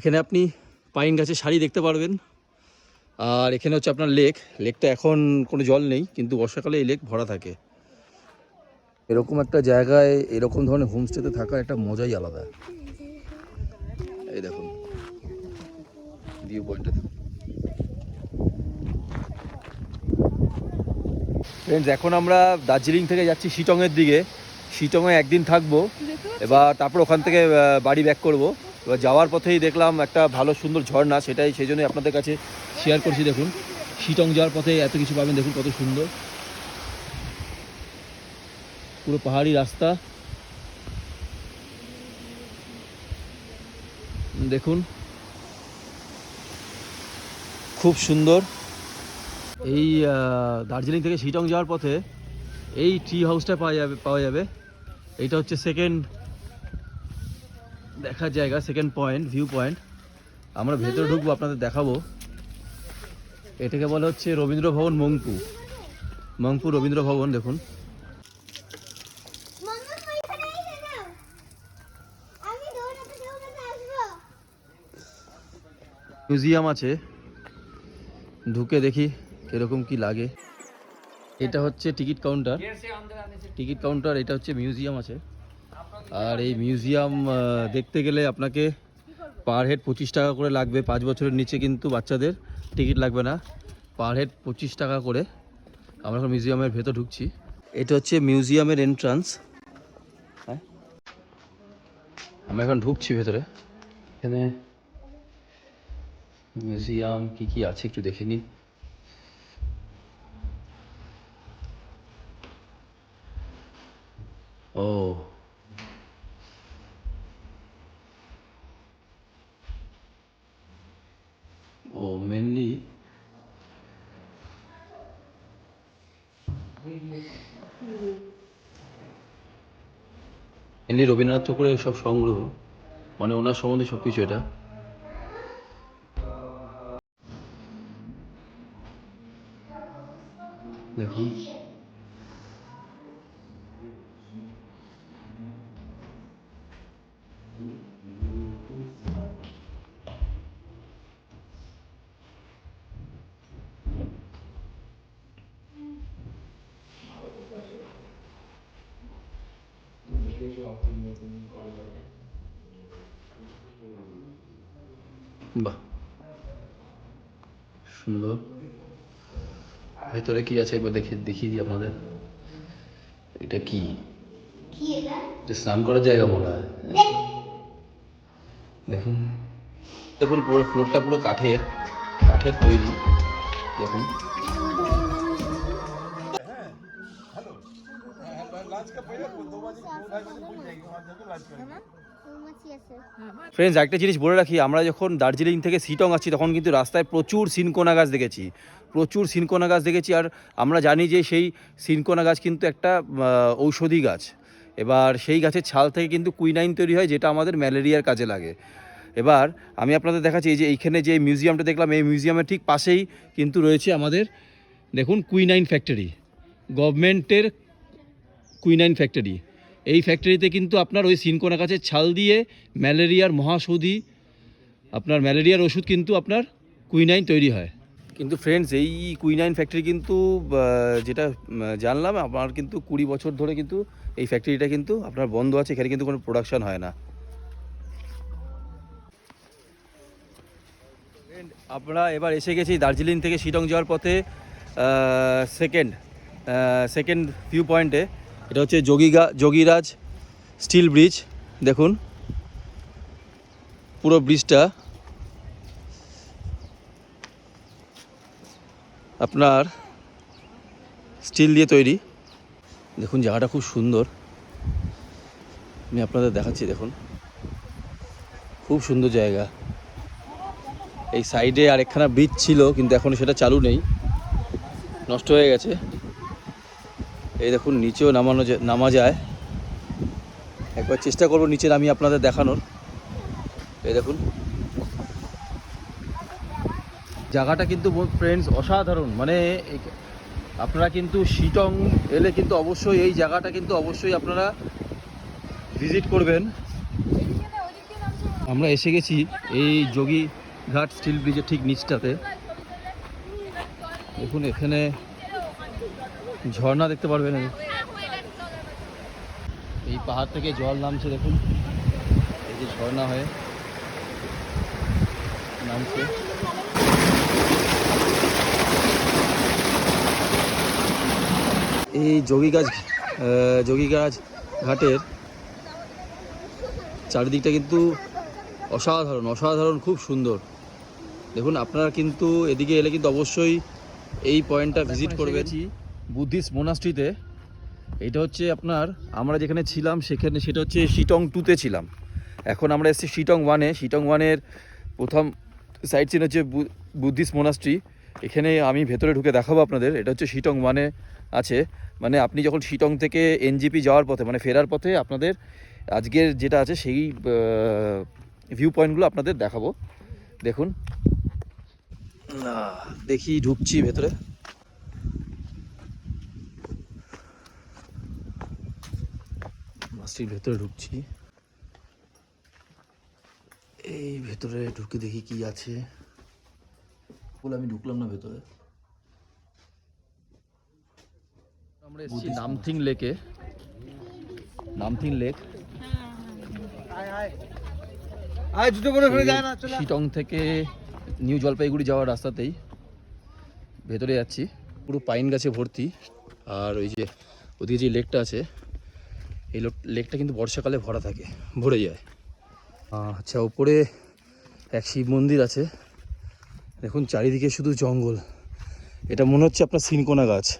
এখানে আপনি পাইন গাছের শাড়ি দেখতে পারবেন। আর এখানে হচ্ছে আপনার লেক। লেকটা এখন কোনো জল নেই কিন্তু বর্ষাকালে এই লেক ভরা থাকে। এরকম একটা জায়গায় এরকম ধরনের হোমস্টেতে থাকার একটা মজাই আলাদা। এই দেখুন। ভিউ পয়েন্টটা দেখুন। ফ্রেন্ডস এখন আমরা দার্জিলিং থেকে যাচ্ছি শিটংয়ের দিকে। শিটংয়ে একদিন থাকব। এবার তারপর ওখান থেকে বাড়ি ব্যাক করব। এবার যাওয়ার পথেই দেখলাম একটা ভালো সুন্দর ঝর্ণা, সেটাই সেই জন্যই আপনাদের কাছে শেয়ার করছি। দেখুন, শিটং যাওয়ার পথে এত কিছু পাবেন, দেখুন কত সুন্দর। পুরো পাহাড়ি রাস্তা। দেখুন, খুব সুন্দর। এই দার্জিলিং থেকে শিটং যাওয়ার পথে এই ট্রি হাউসটা পাওয়া যাবে পাওয়া যাবে। এইটা হচ্ছে সেকেন্ড দেখার জায়গা সেকেন্ড পয়েন্ট ভিউ পয়েন্ট আমরা ভেতরে ঢুকবো, আপনাদের দেখাবো। এটাকে বলা হচ্ছে রবীন্দ্র ভবন মংপু। মংপু রবীন্দ্র ভবন, দেখুন। মিউজিয়াম আছে। ঢুকে দেখি কীরকম কি লাগে। এটা হচ্ছে টিকিট কাউন্টার। টিকিট কাউন্টার, এটা হচ্ছে মিউজিয়াম আছে। আর এই মিউজিয়াম দেখতে গেলে আপনাকে পার হেড পঁচিশ টাকা করে লাগবে। পাঁচ বছরের নিচে কিন্তু বাচ্চাদের টিকিট লাগবে না। পার হেড পঁচিশ টাকা করে আমরা এখন মিউজিয়ামের ভেতর ঢুকছি। এটা হচ্ছে মিউজিয়ামের এন্ট্রান্স হ্যাঁ? আমরা এখন ঢুকছি ভেতরে। এখানে মিউজিয়াম কি কি আছে একটু দেখে নিন ও ও মেনলি রবীন্দ্রনাথ ঠাকুরের সব সংগ্রহ মানে ওনার সম্বন্ধে সব কিছু এটা। দেখুন। বাহ। সুন্দর। ভেতরে কি আছে একবার দেখে দেখিয়ে দিই আপনাদের। এটা কি? স্নান করার জায়গা মনে হয়। দেখুন। দেখুন পুরো ফ্লোরটা পুরো কাঠের কাঠের তৈরি। দেখুন। ফ্রেন্ডস একটা জিনিস বলে রাখি, আমরা যখন দার্জিলিং থেকে সিটং আছি তখন কিন্তু রাস্তায় প্রচুর সিনকোনা গাছ দেখেছি। প্রচুর সিনকোনা গাছ দেখেছি, আর আমরা জানি যে সেই সিনকোনা গাছ কিন্তু একটা ঔষধি গাছ। এবার সেই গাছের ছাল থেকে কিন্তু কুইনাইন তৈরি হয়, যেটা আমাদের ম্যালেরিয়ার কাজে লাগে। এবার আমি আপনাদের দেখাচ্ছি, এই যে এইখানে যে মিউজিয়ামটা দেখলাম, এই মিউজিয়ামের ঠিক পাশেই কিন্তু রয়েছে আমাদের, দেখুন, কুইনাইন ফ্যাক্টরি। গভর্নমেন্টের কুইনাইন ফ্যাক্টরি। এই ফ্যাক্টরিতে কিন্তু আপনার ওই সিনকোনা গাছের ছাল দিয়ে ম্যালেরিয়ার মহাসৌধি, আপনার ম্যালেরিয়ার ওষুধ কিন্তু আপনার কুইনাইন তৈরি হয়। কিন্তু ফ্রেন্ডস এই কুইনাইন ফ্যাক্টরি কিন্তু যেটা জানলাম আমার কিন্তু কুড়ি বছর ধরে কিন্তু এই ফ্যাক্টরিটা কিন্তু আপনার বন্ধ আছে, এখানে কিন্তু কোনো প্রোডাকশন হয় না। আমরা এবার এসে গেছি দার্জিলিং থেকে শিলং যাওয়ার পথে সেকেন্ড সেকেন্ড ভিউ পয়েন্টে এটা হচ্ছে যোগীগা, যোগীরাজ স্টিল ব্রিজ, দেখুন। পুরো ব্রিজটা আপনার স্টিল দিয়ে তৈরি। দেখুন, জায়গাটা খুব সুন্দর। আমি আপনাদের দেখাচ্ছি, দেখুন। খুব সুন্দর জায়গা। এই সাইডে আরেকখানা ব্রিজ ছিল, কিন্তু এখন সেটা চালু নেই। নষ্ট হয়ে গেছে। এই দেখুন, নিচেও নামানো নামা যায়। একবার চেষ্টা করব নিচে নামিয়ে আপনাদের দেখানোর। এই দেখুন। জায়গাটা কিন্তু ফ্রেন্ডস অসাধারণ। মানে আপনারা কিন্তু শিটং এলে কিন্তু অবশ্যই এই জায়গাটা কিন্তু অবশ্যই আপনারা ভিজিট করবেন। আমরা এসে গেছি এই যোগী ঘাট স্টিল ব্রিজের ঠিক নিচটাতে। দেখুন, এখানে ঝর্ণা দেখতে পারবেন এই পাহাড় থেকে জল নামছে, দেখুন। এই যে ঝর্ণা হয়ে নামছে। এই যোগী গাছ যোগী গাছ ঘাটের চারিদিকটা কিন্তু অসাধারণ অসাধারণ, খুব সুন্দর। দেখুন, আপনারা কিন্তু এদিকে এলে কিন্তু অবশ্যই এই পয়েন্টটা ভিজিট করবেন। বুদ্ধিস্ট মোনাস্ট্রিতে, এটা হচ্ছে আপনার, আমরা যেখানে ছিলাম সেখানে, সেটা হচ্ছে শিটং টুতে ছিলাম। এখন আমরা এসেছি শিটং ওয়ানে শিটং ওয়ানের প্রথম সাইট সিন হচ্ছে বুদ্ধিস্ট মোনাস্ট্রি। এখানে আমি ভেতরে ঢুকে দেখাবো আপনাদের, এটা হচ্ছে শিটং ওয়ানে আছে। মানে আপনি যখন শিটং থেকে এনজিপি যাওয়ার পথে মানে ফেরার পথে আপনাদের আজকের যেটা আছে সেই ভিউ পয়েন্টগুলো আপনাদের দেখাবো। দেখুন। দেখি ঢুকছি ভেতরে। মাছটির ভেতরে ঢুকছি। এই ভেতরে ঢুকে দেখি কি আছে। বলে আমি ঢুকলাম না ভেতরে। আমরা এসেছি নামথিং লেকে। নামথিং লেক। আয় জুতো করে ফেলে যায় না চলে শিটং থেকে নিউ জলপাইগুড়ি যাওয়ার রাস্তাতেই ভেতরে যাচ্ছি। পুরো পাইন গাছে ভর্তি। আর ওই যে ওদিকে যে লেকটা আছে এই লোক- লেকটা কিন্তু বর্ষাকালে ভরা থাকে, ভরে যায়। আচ্ছা ওপরে এক শিব মন্দির আছে। দেখুন, চারিদিকে শুধু জঙ্গল। এটা মনে হচ্ছে আপনার সিনকোনা গাছ।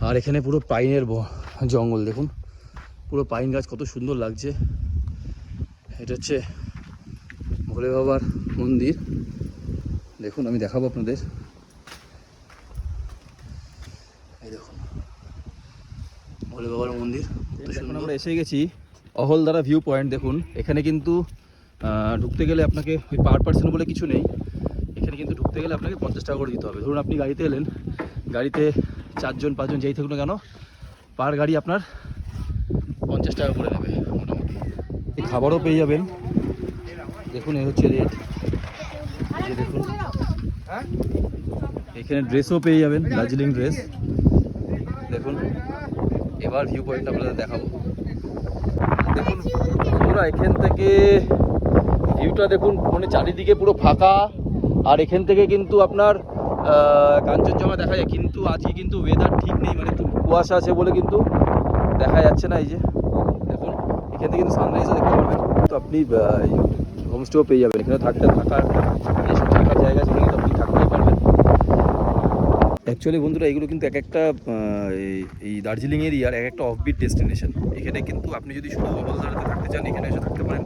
আর এখানে পুরো পাইনের জঙ্গল, দেখুন। পুরো পাইন গাছ কত সুন্দর লাগছে। এটা হচ্ছে ভোলে বাবার মন্দির। দেখুন, আমি দেখাবো আপনাদের এই দেখুন ভোলে বাবার মন্দির এখন আমরা এসে গেছি অহলদারা ভিউ পয়েন্ট দেখুন। এখানে কিন্তু ঢুকতে গেলে আপনাকে ওই পার পার্সন বলে কিছু নেই। এখানে কিন্তু ঢুকতে গেলে আপনাকে পঞ্চাশ টাকা করে দিতে হবে। ধরুন আপনি গাড়িতে এলেন গাড়িতে চারজন পাঁচজন যেই থাকুন কেন পার গাড়ি আপনার পঞ্চাশ টাকা করে নেবে মোটামুটি। খাবারও পেয়ে যাবেন। দেখুন এই হচ্ছে রেট যে দেখুন। এখানে ড্রেসও পেয়ে যাবেন দার্জিলিং ড্রেস দেখুন। এবার ভিউ পয়েন্ট আপনাদের দেখাবো। দেখুন, পুরো এখান থেকে ভিউটা দেখুন মানে চারিদিকে পুরো ফাঁকা। আর এখান থেকে কিন্তু আপনার কাঞ্চনজঙ্ঘা দেখা যায়, কিন্তু আজকে কিন্তু ওয়েদার ঠিক নেই মানে একটু কুয়াশা আছে বলে কিন্তু দেখা যাচ্ছে না এই যে। দেখুন, এখান থেকে কিন্তু সানরাইজও দেখতে পারবেন। তো আপনি হোমস্টেও পেয়ে যাবেন। এখানে থাকতে থাকার থাকার জায়গা সেখানে কিন্তু আপনি থাকতেই পারবেন অ্যাকচুয়ালি বন্ধুরা, এগুলো কিন্তু এক একটা এই- দার্জিলিং এরিয়ার এক একটা অফবিট ডেস্টিনেশন এখানে কিন্তু আপনি যদি শুধু অবলদারাতে থাকতে চান, এখানে এসে থাকতে পারেন।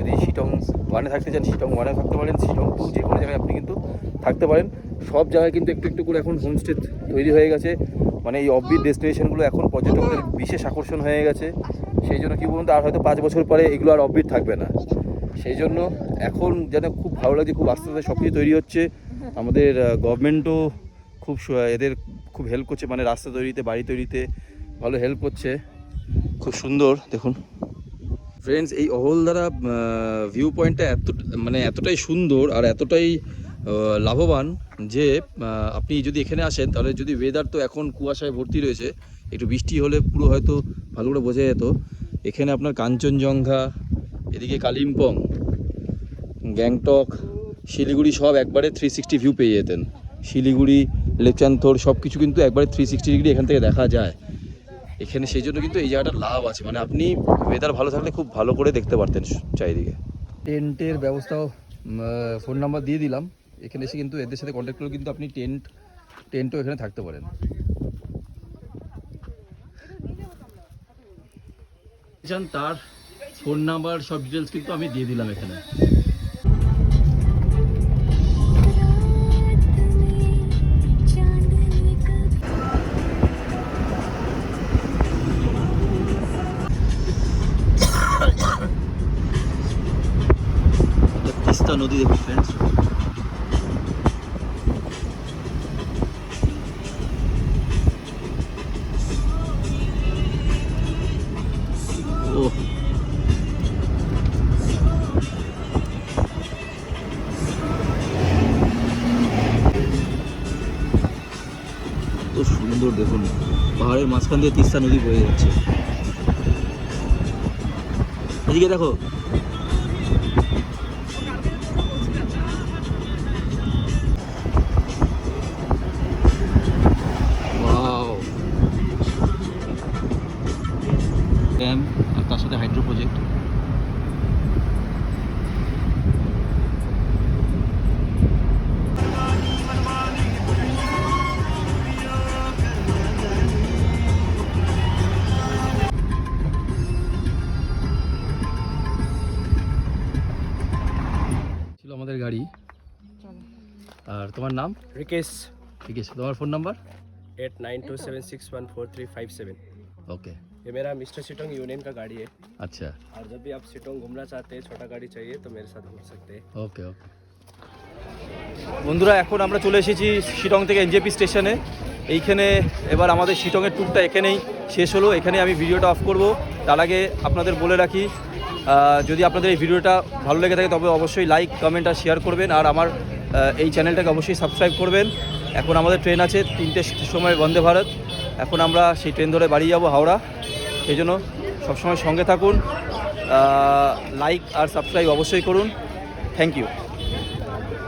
যদি শিটং ওয়ানে থাকতে চান শিটং ওয়ানে থাকতে পারেন শিটং টু যে কোনো জায়গায় আপনি কিন্তু থাকতে পারেন। সব জায়গায় কিন্তু একটু একটু করে এখন হোমস্টে তৈরি হয়ে গেছে। মানে এই অফবিট ডেস্টিনেশনগুলো এখন পর্যটকদের বিশেষ আকর্ষণ হয়ে গেছে। সেই জন্য কী বলুন তো, আর হয়তো পাঁচ বছর পরে এগুলো আর অফবিট থাকবে না। সেই জন্য এখন যেন খুব ভালো লাগছে, খুব আস্তে আস্তে সব কিছু তৈরি হচ্ছে। আমাদের গভর্নমেন্টও খুব এদের খুব হেল্প করছে মানে রাস্তা তৈরিতে, বাড়ি তৈরিতে ভালো হেল্প করছে। খুব সুন্দর, দেখুন। ফ্রেন্ডস এই অহলদারা ভিউ পয়েন্টটা এত মানে এতটাই সুন্দর আর এতটাই লাভবান যে আপনি যদি এখানে আসেন, তাহলে যদি ওয়েদার তো এখন কুয়াশায় ভর্তি রয়েছে, একটু বৃষ্টি হলে পুরো হয়তো ভালো করে বোঝা যেত। এখানে আপনার কাঞ্চনজঙ্ঘা, এদিকে কালিম্পং, গ্যাংটক, শিলিগুড়ি সব একবারে থ্রি সিক্সটি ভিউ পেয়ে যেতেন। শিলিগুড়ি লেকচান্তর সব কিছু কিন্তু একবারে থ্রি সিক্সটি ডিগ্রি এখান থেকে দেখা যায়। এখানে সেই জন্য কিন্তু এই জায়গাটার লাভ আছে। মানে আপনি ওয়েদার ভালো থাকলে খুব ভালো করে দেখতে পারতেন চারিদিকে। টেন্টের ব্যবস্থাও ফোন নাম্বার দিয়ে দিলাম। এখানে এসে কিন্তু এদের সাথে কন্ট্যাক্ট করে কিন্তু আপনি টেন্ট টেন্টও এখানে থাকতে পারেন। চান তার ফোন নাম্বার সব ডিটেলস কিন্তু আমি দিয়ে দিলাম এখানে। তিস্তা নদী দেখি ফ্রেন্ডস কত সুন্দর দেখুন, পাহাড়ের মাঝখান দিয়ে তিস্তা নদী বয়ে যাচ্ছে। এদিকে দেখো ড্যাম আর তার সাথে হাইড্রো প্রজেক্ট আমাদের গাড়ি। আর তোমার নাম? রিকেশ। রিকেশ তোমার phone number eight nine two seven six one four three five seven okay ये मेरा मिस्टर सिटोंग यूनियन का गाड़ी है আচ্ছা और जब भी आप सिटोंग घूमना चाहते हैं छोटा गाड़ी चाहिए तो मेरे साथ घूम सकते हैं ওকে ওকে বন্ধুরা এখন আমরা চলে এসেছি শিটং থেকে এনজেপি স্টেশনে এইখানে এবার আমাদের শিটংয়ের ট্যুরটা এখানেই শেষ হলো এখানে আমি ভিডিওটা অফ করব তার আগে আপনাদের বলে রাখি আহ, যদি আপনাদের এই ভিডিওটা ভালো লেগে থাকে তবে অবশ্যই লাইক কমেন্ট আর শেয়ার করবেন আর আমার আহ, এই চ্যানেলটাকে অবশ্যই সাবস্ক্রাইব করবেন এখন আমাদের ট্রেন আছে তিনটে সময় বন্দে ভারত এখন আমরা সেই ট্রেন ধরে বাড়ি যাব হাওড়া সেই জন্য সবসময় সঙ্গে থাকুন লাইক আর সাবস্ক্রাইব অবশ্যই করুন। Thank you